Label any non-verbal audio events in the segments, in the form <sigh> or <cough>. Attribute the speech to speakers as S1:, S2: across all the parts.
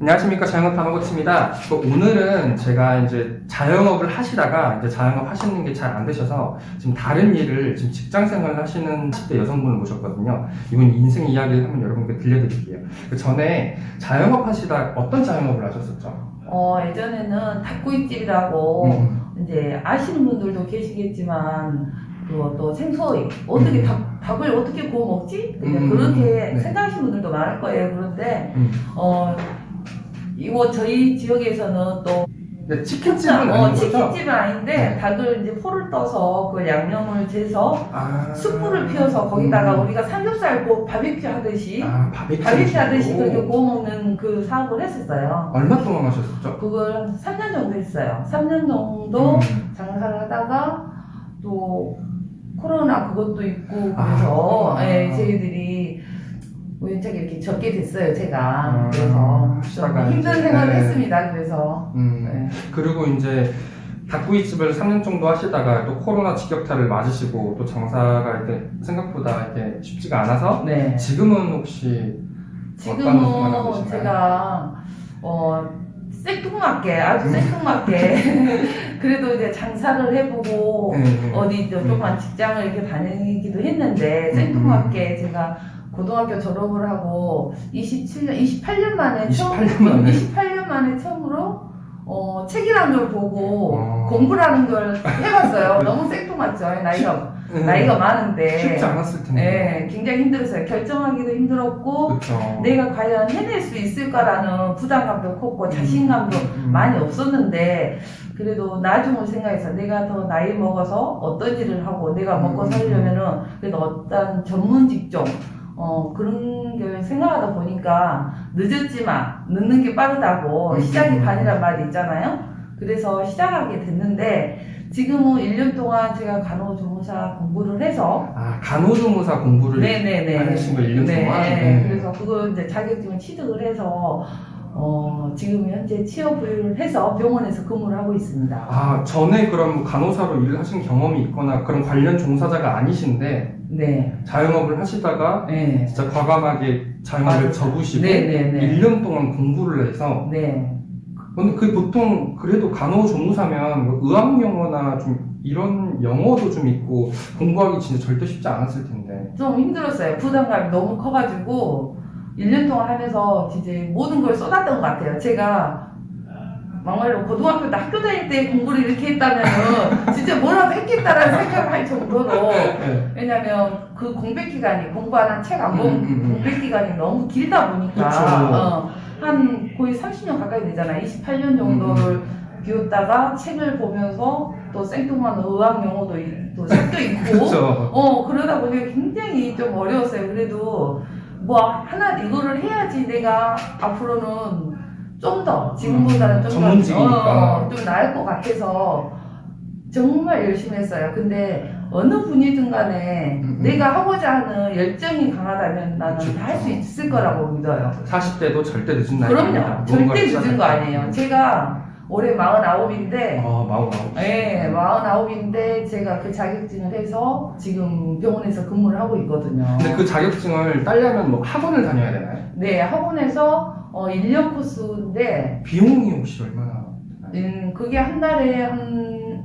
S1: 안녕하십니까 자영업 단호고치입니다. 그 오늘은 제가 이제 자영업을 하시다가 이제 자영업 하시는 게 잘 안 되셔서 지금 다른 일을 지금 직장 생활을 하시는 10대 여성분을 모셨거든요. 이분 인생 이야기를 한번 여러분께 들려드릴게요. 그 전에 자영업 하시다 어떤 자영업을 하셨었죠?
S2: 어, 예전에는 닭구이집이라고
S1: 음.
S2: 이제 아시는 분들도 계시겠지만 또, 또 생소히 어떻게
S1: 음.
S2: 닭, 닭을 어떻게 구워 먹지?
S1: 음,
S2: 그렇게
S1: 네.
S2: 생각하시는 분들도 많을 거예요. 그런데
S1: 음.
S2: 어 저희 지역에서는 또
S1: 치킨집은
S2: 어,
S1: 아닌 거죠?
S2: 치킨집은 아닌데
S1: 네.
S2: 닭을 이제 포를 떠서 그 양념을 재서
S1: 아.
S2: 숯불을 피워서 거기다가
S1: 음.
S2: 우리가 삼겹살 구 바비큐 하듯이
S1: 아 바비큐
S2: 바비큐 하듯이. 그렇게 구워 먹는 그 사업을 했었어요.
S1: 얼마 동안 하셨었죠?
S2: 그걸 3년 정도 했어요. 3년 정도
S1: 음.
S2: 장사를 하다가 또 코로나 그것도 있고 그래서
S1: 아.
S2: 예, 저희들이 우연찮게 이렇게 적게 됐어요 제가
S1: 아,
S2: 그래서 좀 힘든
S1: 이제,
S2: 생활을
S1: 네.
S2: 했습니다 그래서
S1: 음.
S2: 네.
S1: 그리고 이제 닭구이집을 3년 정도 하시다가 또 코로나 직격탄을 맞으시고 또 장사가 이렇게 생각보다 이렇게 쉽지가 않아서
S2: 네.
S1: 지금은 혹시 어떤 생활을 하고
S2: 지금은
S1: 계신가요?
S2: 제가 어 생뚱맞게 아주 생뚱맞게 <laughs> 그래도 이제 장사를 해보고
S1: 네, 네.
S2: 어디 저 조그만 직장을 이렇게 다니기도 했는데
S1: 음,
S2: 생뚱맞게 제가 고등학교 졸업을 하고 27년, 28년 만에
S1: 28년 만에?
S2: 28년 만에 처음으로 어, 책이라는 걸 보고
S1: 어.
S2: 공부라는 걸 해봤어요. 너무 생뚱맞죠. 나이가
S1: 네.
S2: 나이가 많은데.
S1: 쉽지 않았을 텐데
S2: 네, 굉장히 힘들었어요. 결정하기도 힘들었고
S1: 그렇죠
S2: 내가 과연 해낼 수 있을까라는 부담감도 컸고 자신감도
S1: 음.
S2: 많이 없었는데 그래도 나중을 생각해서 내가 더 나이 먹어서 어떤 일을 하고 내가 먹고
S1: 음.
S2: 살려면은 그래도 어떤 전문 직종 어 그런 게 생각하다 보니까 늦었지만 늦는 게 빠르다고
S1: 음.
S2: 시작이 반이란 말이 있잖아요. 그래서 시작하게 됐는데 지금은 1년 동안 제가 간호조무사 공부를 해서
S1: 아 간호조무사 공부를
S2: 네네네.
S1: 하신 거 1년
S2: 네,
S1: 동안?
S2: 네.
S1: 네.
S2: 그래서 그거 이제 자격증을 취득을 해서 어, 지금 현재 취업을 해서 병원에서 근무를 하고 있습니다.
S1: 아 전에 그럼 간호사로 일을 하신 경험이 있거나 그런 관련 종사자가 아니신데
S2: 네.
S1: 자영업을 하시다가
S2: 네.
S1: 진짜 과감하게 자영업을
S2: 맞아요.
S1: 접으시고
S2: 네 네 네.
S1: 1년 동안 공부를 해서
S2: 네.
S1: 근데 그 보통 그래도 간호조무사면 뭐 의학 영어나 좀 이런 영어도 좀 있고 공부하기 진짜 절대 쉽지 않았을 텐데
S2: 좀 힘들었어요. 부담감이 너무 커가지고 1년 동안 하면서 진짜 모든 걸 쏟았던 것 같아요. 제가 막말로 고등학교 때 학교 다닐 때 공부를 이렇게 했다면은 <laughs> 진짜 뭐라도 했겠다라는 생각을 할 정도로
S1: 네.
S2: 왜냐면 그 공백 기간이 공부하는 책안본
S1: 음, 음, 음.
S2: 공백 기간이 너무 길다 보니까
S1: 그쵸.
S2: 어, 한 거의 30년 가까이 되잖아. 28년 정도를
S1: 음,
S2: 비웠다가 책을 보면서 또 생뚱한 의학 용어도 이- 또 섞여 있고 <laughs> 어 그러다 보니까 굉장히 좀 어려웠어요. 그래도 뭐 하나 이거를 해야지 내가 앞으로는 좀 더 지금보다는
S1: 음,
S2: 좀
S1: 전문직이니까.
S2: 더, 어, 좀 나을 것 같아서 정말 열심히 했어요. 근데 어느 분이든 간에
S1: 음, 음.
S2: 내가 하고자 하는 열정이 강하다면 나는 다 할수
S1: 그쵸.
S2: 있을 거라고 믿어요.
S1: 40대도 절대 늦은 나이
S2: 그럼요. 절대 늦은 거 아니에요. 제가 올해 49인데
S1: 아 마음 마음
S2: 네, 49인데 제가 그 자격증을 해서 지금 병원에서 근무를 하고 있거든요.
S1: 근데 그 자격증을 따려면 뭐 학원을 다녀야 되나요?
S2: 네, 학원에서 어, 1년 코스인데
S1: 비용이 혹시 얼마나 되나요?
S2: 음, 그게 한 달에 한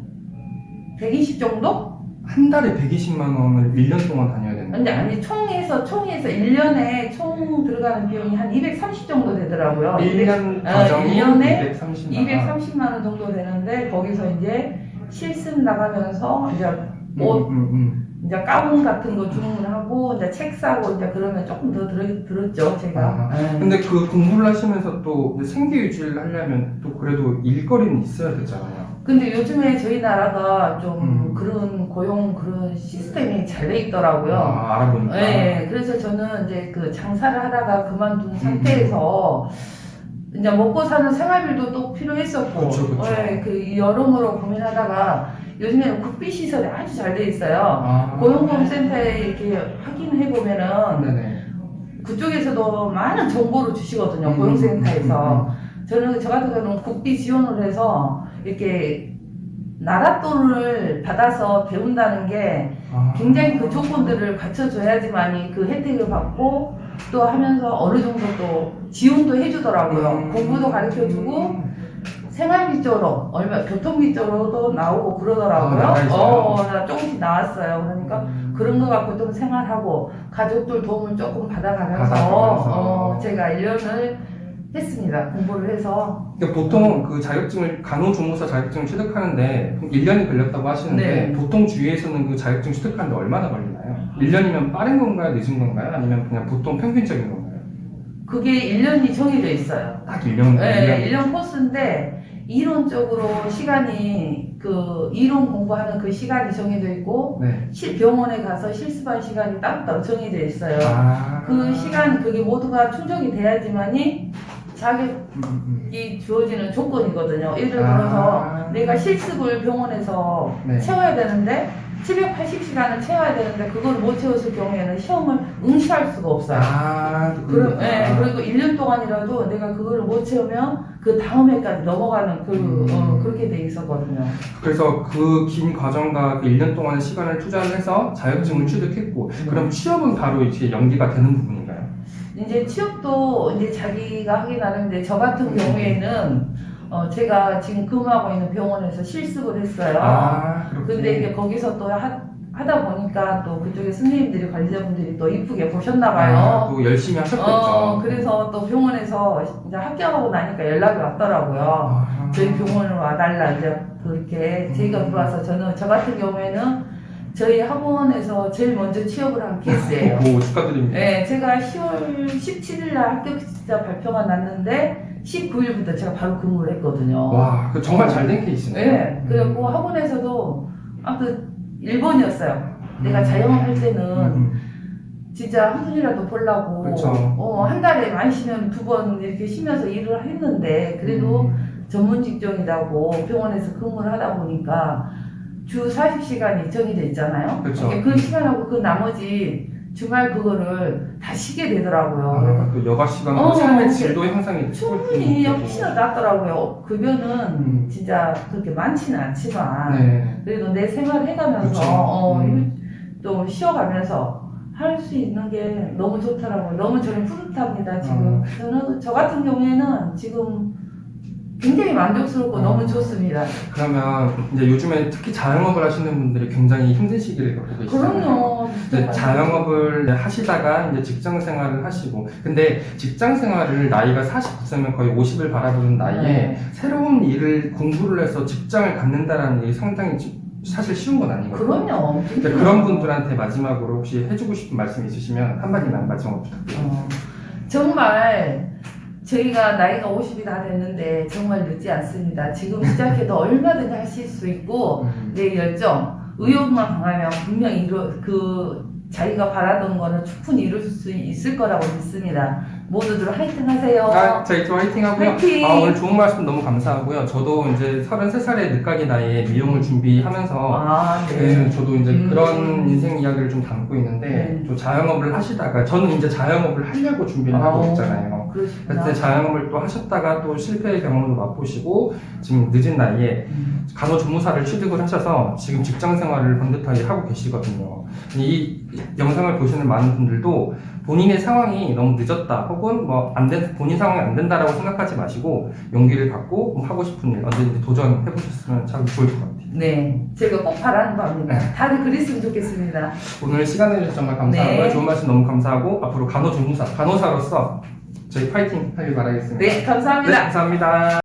S2: 120 정도?
S1: 한 달에 120만 원을 1년 동안 다녀야?
S2: 근데 아니 총해서 총해서 1년에 총 들어가는 비용이 한 230 정도 되더라고요.
S1: 1년
S2: 아,
S1: 과정이
S2: 일년에
S1: 230만 원
S2: 230만 원 정도 되는데 거기서 이제 실습 나가면서 이제
S1: 음,
S2: 옷
S1: 음, 음.
S2: 이제 가운 같은 거 주문하고 이제 책 사고 이제 그러면 조금 더 들, 들었죠 제가.
S1: 아,
S2: 네.
S1: 근데 그 공부를 하시면서 또 생계 유지를 하려면 또 그래도 일거리는 있어야 되잖아요.
S2: 근데 요즘에 저희 나라가 좀
S1: 음.
S2: 그런 고용 그런 시스템이 잘 돼 있더라고요.
S1: 아, 알아보니까.
S2: 네, 그래서 저는 이제 그 장사를 하다가
S1: 음,
S2: 그만둔 상태에서 이제 먹고 사는 생활비도 또 필요했었고,
S1: 그쵸, 그쵸.
S2: 네, 그 여러모로 고민하다가 요즘에는 국비 시설이 아주 잘 돼 있어요.
S1: 아,
S2: 고용보험센터에 이렇게 확인해 보면은
S1: 네네.
S2: 그쪽에서도 많은 정보를 주시거든요.
S1: 음,
S2: 고용센터에서.
S1: 음, 음,
S2: 저는 저 같은 경우는 국비 지원을 해서 이렇게 나랏돈을 받아서 배운다는 게
S1: 아.
S2: 굉장히 그 조건들을 갖춰줘야지만이 그 혜택을 받고 또 하면서 어느 정도 또 지원도 해주더라고요.
S1: 음.
S2: 공부도 가르쳐주고 생활비 쪽으로 얼마 교통비 쪽으로도 나오고 그러더라고요.
S1: 아? 어,
S2: 나 조금씩 나왔어요. 그러니까
S1: 음.
S2: 그런 거 갖고 좀 생활하고 가족들 도움을 조금 받아가면서,
S1: 받아가면서.
S2: 어, 제가 1년을 했습니다. 공부를 해서.
S1: 그러니까 보통 그 자격증을 간호조무사 자격증을 취득하는데 1년이 걸렸다고 하시는데
S2: 네.
S1: 보통 주위에서는 그 자격증 취득하는데 얼마나 걸리나요? 1년이면 빠른 건가요? 늦은 건가요? 아니면 그냥 보통 평균적인 건가요?
S2: 그게 1년이 정해져 있어요.
S1: 딱 1년.
S2: 네, 1년 코스인데 이론적으로 시간이 그 이론 공부하는 그 시간이 정해져 있고
S1: 네.
S2: 실 병원에 가서 실습한 시간이 따로따로 정해져 있어요.
S1: 아.
S2: 그 시간 그게 모두가 충족이 돼야지만이 자격이 주어지는 조건이거든요. 예를
S1: 아.
S2: 들어서 내가 실습을 병원에서
S1: 네.
S2: 채워야 되는데 780시간을 채워야 되는데 그걸 못 채웠을 경우에는 시험을 응시할 수가 없어요.
S1: 아.
S2: 그럼. 예, 그리고 1년 동안이라도 내가 그거를 못 채우면 그 다음 해까지 넘어가는 그,
S1: 음.
S2: 어, 그렇게 돼 있었거든요.
S1: 그래서 그 긴 과정과 그 1년 동안의 시간을 투자를 해서 자격증을 취득했고
S2: 음.
S1: 그럼 취업은 바로 이제 연기가 되는 부분인가요?
S2: 이제 취업도 이제 자기가 하긴 하는데 저 같은
S1: 음.
S2: 경우에는 어, 제가 지금 근무하고 있는 병원에서 실습을 했어요.
S1: 아, 그렇군요.
S2: 근데 이게 거기서 또 하, 하다 보니까 또 그쪽에 선생님들이 관리자분들이 또 이쁘게 보셨나 봐요.
S1: 아, 또 열심히 하셨겠죠.
S2: 어, 그래서 또 병원에서 이제 합격하고 나니까 연락이 왔더라고요.
S1: 아.
S2: 저희 병원으로 와달라 이제 그렇게 저희가
S1: 음.
S2: 들어와서 저는 저 같은 경우에는 저희 학원에서 제일 먼저 취업을 한 케이스예요.
S1: 오, 축하드립니다.
S2: 네, 제가 10월 17일 날 합격자 발표가 났는데 19일부터 제가 바로 근무를 했거든요.
S1: 와, 그 정말 잘 된 케이스네요.
S2: 네,
S1: 음.
S2: 학원에서도 아무튼 1번이었어요. 내가
S1: 음.
S2: 자영업 할 때는
S1: 음.
S2: 진짜 한 손이라도 보려고
S1: 그쵸.
S2: 어, 한 달에 많이 쉬면 두 번 이렇게 쉬면서 일을 했는데 그래도
S1: 음.
S2: 전문 직종이라고 병원에서 근무를 하다 보니까 주 40시간이 정해져 있잖아요.
S1: 그쵸.
S2: 그러니까 그 시간하고 그 나머지 주말 그거를 다 쉬게 되더라고요.
S1: 아, 또 여가 시간,
S2: 어,
S1: 삶의
S2: 그-
S1: 질도 향상이
S2: 충분히. 훨씬 낫더라고요. 급여는
S1: 음.
S2: 진짜 그렇게 많지는 않지만
S1: 네.
S2: 그래도 내 생활 해가면서. 어,
S1: 음.
S2: 또 쉬어가면서 할 수 있는 게 너무 좋더라고요. 너무 저는 뿌듯합니다. 지금
S1: 어.
S2: 저는 저 같은 경우에는 지금 굉장히 만족스럽고
S1: 어.
S2: 너무 좋습니다.
S1: 그러면 이제 요즘에 특히 자영업을 하시는 분들이 굉장히 힘든 시기를 겪고 계시잖아요.
S2: 그럼요.
S1: 이제 자영업을 하시다가 이제 직장 생활을 하시고 근데 직장 생활을 나이가 49세면 거의 50을 바라보는 나이에
S2: 네.
S1: 새로운 일을 공부를 해서 직장을 갖는다라는 게 상당히 지- 사실 쉬운 건 아니거든요.
S2: 그럼요.
S1: 그런 분들한테 마지막으로 혹시 해주고 싶은 말씀 있으시면 한마디만 마지막으로 부탁드립니다.
S2: 어, 정말 저희가 나이가 50이 다 됐는데 정말 늦지 않습니다. 지금 시작해도 얼마든지 하실 수 있고
S1: 음.
S2: 내 열정, 의욕만 강하면 분명히 이루, 그 자기가 바라던 거는 충분히 이룰 수 있을 거라고 믿습니다. 모두들 화이팅 하세요.
S1: 아, 저희도 화이팅 하고요.
S2: 화이팅!
S1: 아, 오늘 좋은 말씀 너무 감사하고요. 저도 이제 33살의 늦가기 나이에 미용을 준비하면서
S2: 아,
S1: 그 저도 이제
S2: 음.
S1: 그런 인생 이야기를 좀 담고 있는데
S2: 네.
S1: 또 자영업을 하시다가 저는 이제 자영업을 하려고 준비를 하고
S2: 어,
S1: 있잖아요.
S2: 그러시구나.
S1: 그때 자영업을 또 하셨다가 또 실패의 경험도 맛보시고 지금 늦은 나이에
S2: 음.
S1: 간호 조무사를 취득을 하셔서 지금 직장 생활을 번듯하게 하고 계시거든요. 이 영상을 보시는 많은 분들도 본인의 상황이 너무 늦었다 혹은 뭐 안 된, 본인 상황이 안 된다라고 생각하지 마시고 용기를 갖고 뭐 하고 싶은 일 언제든지 도전해 보셨으면 참 좋을 것 같아요.
S2: 네, 제가 꼭 바라는 바입니다.
S1: 네.
S2: 다들 그랬으면 좋겠습니다.
S1: 오늘 시간 내주셔서 정말 감사하고요.
S2: 네.
S1: 좋은 말씀 너무 감사하고 앞으로 간호조무사, 간호사로서 저희 파이팅 하길 바라겠습니다.
S2: 네, 감사합니다.
S1: 네, 감사합니다.